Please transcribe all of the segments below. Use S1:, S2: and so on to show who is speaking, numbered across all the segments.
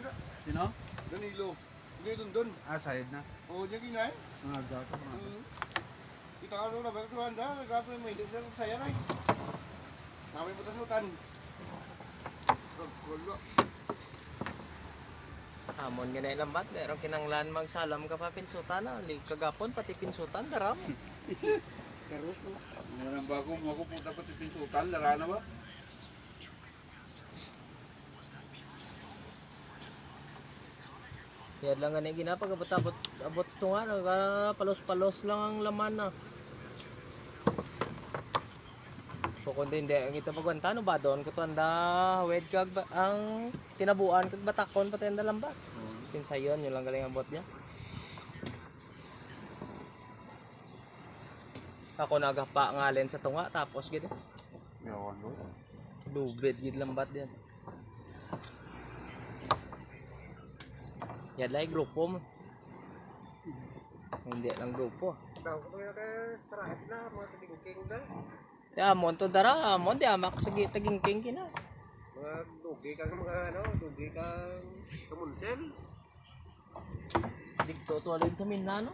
S1: na.
S2: Sino?
S1: Danilo. Hindi doon doon.
S2: Ah, side na.
S1: Oo, diyan kinay.
S2: Mga gato. mga gato.
S1: Mm. Kita ka nung labang tuhan da. Nagkapin mo. Hindi sila saya na eh. Kami po tasutan. Gulo.
S3: Amon nga na ilang bat, meron kinanglan magsalam ka pa pinsutan na. Lig kagapon pati pinsutan daram.
S1: Karos mo.
S2: Mga nang bago mo ako punta pati pinsutan. Lara na ba?
S3: Yan lang na ginapag abot abot abot nga palos-palos lang ang laman na. So kundi hindi ang ito pagwanta no ba doon kato anda wed kag ang tinabuan kag batakon pati anda lambat. Sinsayon yun lang galing ang bot niya. Ako nagapa ngalen sa tunga tapos gid.
S2: Yawan ko.
S3: Lubid gid lambat yan. Yan lang yung grupo mo. Hindi lang grupo.
S1: Daw ko kaya kaya sarahat na. Mga tabing-king na.
S3: Ya, mo to dara, mo di amak sige taging king kina.
S1: Mga dugi kang mga ano. Dugi kang kamunsel.
S3: Dikto to alin sa Minano.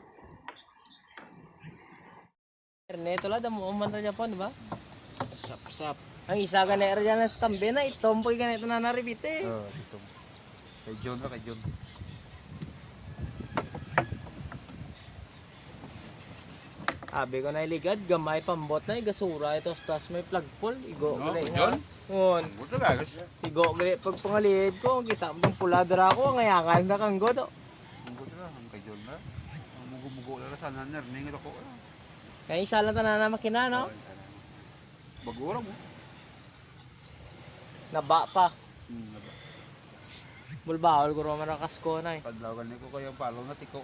S3: Erne to la damo man ra Japon, di ba?
S2: Sap, sap.
S3: Ang isa ka na dyan sa tambi na itompoy ka na ito na naribite.
S2: Oh, ito. Kay John ra, kay John.
S3: Abi ko na iligad, gamay pambot na igasura ito tas may plug pull, igo
S2: No,
S3: gali
S2: John?
S3: Ngon, igo gali pag pangalihid ko, kita mo pula dara ko, ngayangan na kang godo.
S2: Buto ra, ang kay John. Ang mugo-mugo na sana ner, ning ko.
S3: Kaya isa lang tanan na makina, no?
S2: Bagura mo.
S3: Naba pa.
S2: Hmm, naba.
S3: Bulbahol ko naman ang kasko na eh.
S2: Kadlawan ko kayo palo na tiko.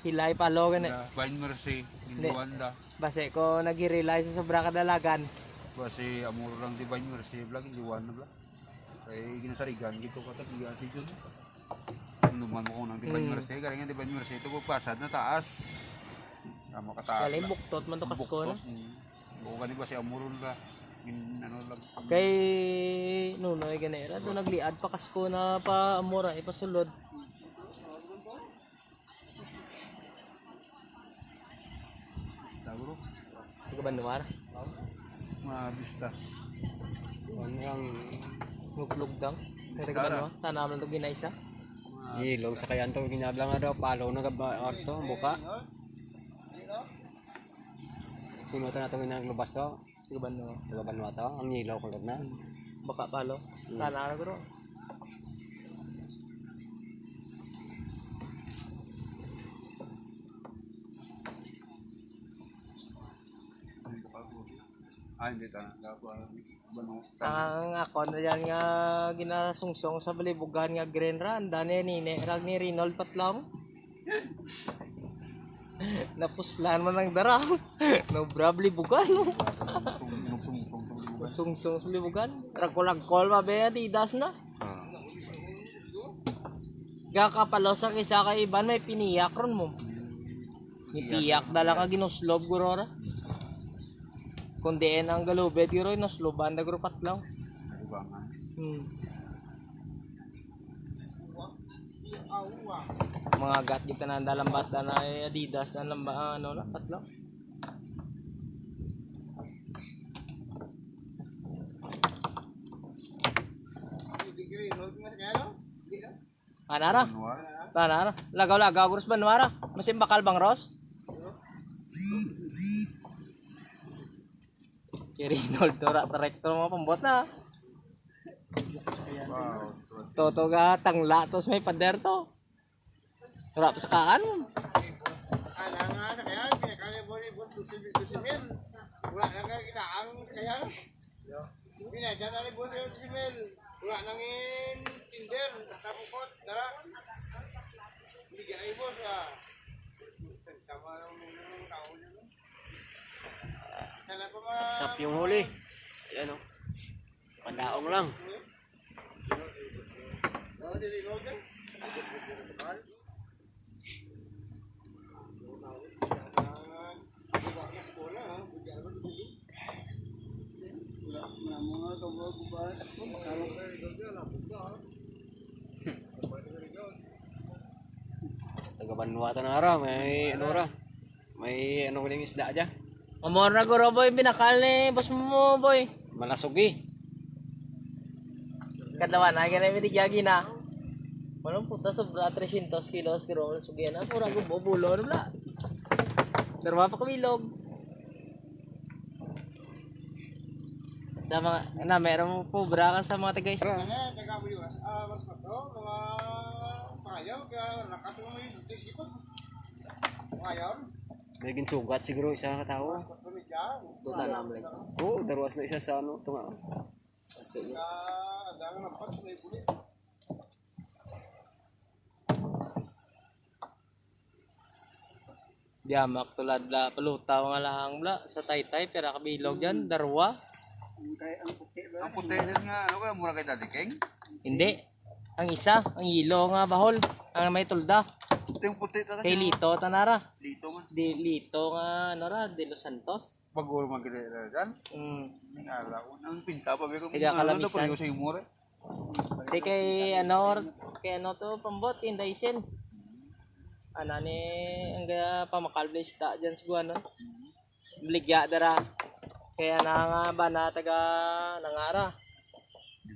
S3: Hilay palo ka na.
S2: Na Vine Mercy, Indiwanda.
S3: Base ko nag-realize sa sobra kadalagan.
S2: Basi amuro lang di Vine Mercy vlog, Indiwanda vlog. Kay ginasarigan gito ka tagigan si John. Numan mo ko nang di Vine
S3: Hmm.
S2: Mercy, galing di Vine Mercy ito pasad na taas. Amo ka taas.
S3: Kaya buktot man to kasko na.
S2: Oo gani ba si amuro la. Gin ano lang.
S3: Kay Nunoy ganera, doon nagliad pa kasko na pa amora, ipasulod.
S2: Taguro.
S3: Hindi ka ba nuwar?
S2: Mga bista.
S3: Ano yung nuklog dang? Hindi ka ba
S2: Biskara.
S3: nuwar? Tanam lang ito ginaysa.
S4: Ilog sa kayan to ginabla nga daw palo na gaba to buka. Sino to natong lubas to?
S3: Hindi ka ba nuwar?
S4: Taga banwa to. Ang ilaw ko na.
S3: Baka palo. Tanam na
S2: Ah, hindi ta.
S3: Ang ako na yan nga ginasungsong sa balibugan nga Green Run. Dani nini, rag ni Reynold Patlang. Napuslan man ng dara. no brabli bugan.
S2: Sung sung sung sung sung.
S3: Sungsong sa libugan. Ragkol-agkol mabe Adidas na.
S2: Ah.
S3: Gakapalo sa kisa kay Iban may piniyak ron mo. Nipiyak dala ka ginuslob gurora. Kundi ang galubed guro nasloban da guro patlaw.
S2: Ibangan.
S3: Hmm. Mga gat kita na dalambat na na eh, Adidas na lamba ano na patlaw. Anara? Anara? Lagaw-lagaw gurus ba nuara? Masin bakal bang Ross? Kay Reynold Tora, director mga pambot na.
S2: Wow.
S3: Toto ga tangla tos may pader to. Tora pa sa kaan.
S1: Kala nga sa kaya. Kaya mo rin. Dusimil. Wala na nga kinaang kaya. Binadyan na rin po sa dusimil. Wala nang in Tinder. Tapukot. Tara. Hindi ka rin ah. Sama ng tao niya. no? Kala pa ma...
S4: Sap yung huli. Ayan o. Lang.
S1: Oh, mga gubat. Magkano
S4: banwata na ara, may ano ra. May ano uling isda dya.
S3: Amor na guro boy, binakal ni boss mo boy.
S4: Malasugi.
S3: Kadawan na ganay mi tigyagi na. Walang puta sobra 300 kilos kiro ang sugyan na pura ko bobulo na bla. Darwa pa kamilog. Sa mga na meron po bra ka sa mga taga
S1: Ano, taga mo yung ah, mas pa to, mga pangayaw, kaya nakatulong mo yung tis ikot. Pangayaw,
S4: May ginsugat siguro isa ka tao.
S3: Tuta na mo
S4: Oo, darwas na isa sa ano, tunga.
S1: Kaya, adangan ng pat, may bulit.
S3: Diamak tulad la palutaw nga lahang bla sa taytay pera kabilog yan darwa.
S2: Ang puti din nga, ano kaya mura kay Daddy King?
S3: Hindi. Ang isa, ang yelo nga bahol, ang may tulda.
S2: Ito yung puti talaga.
S3: Kay Lito tanara.
S2: Dito man.
S3: Di Lito nga ano ra, De Los Santos.
S2: Pag-uro man kita dyan.
S3: Mm.
S2: Ang araw. Ang pinta pa. Biko,
S3: Tiga
S2: ano
S3: kalamisan.
S2: to, pareho sa yung mura.
S3: Di kay ano, kay ano to pambot, Indaisin. Ano ni ang gaya pamakalblis ta dyan sa buwan no? Bligya dara. Kaya na nga ba na taga nangara.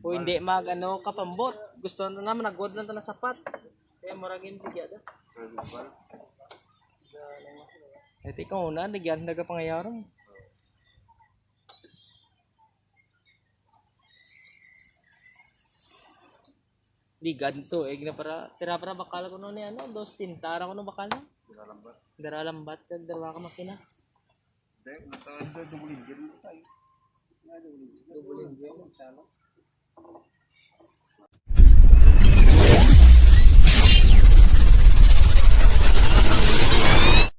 S3: O hindi mag ano kapambot. Gusto na naman nagod lang ta na sapat. Kaya muragin bigya da. Ito ikaw una, nagyan naga pangayaran. Ligad to, eh, na para, tira para bakal ko noon ni ano, dos tintara ko no bakal no. Dara lambat kag dara ka makina.
S2: Hindi, nasa double engine tayo.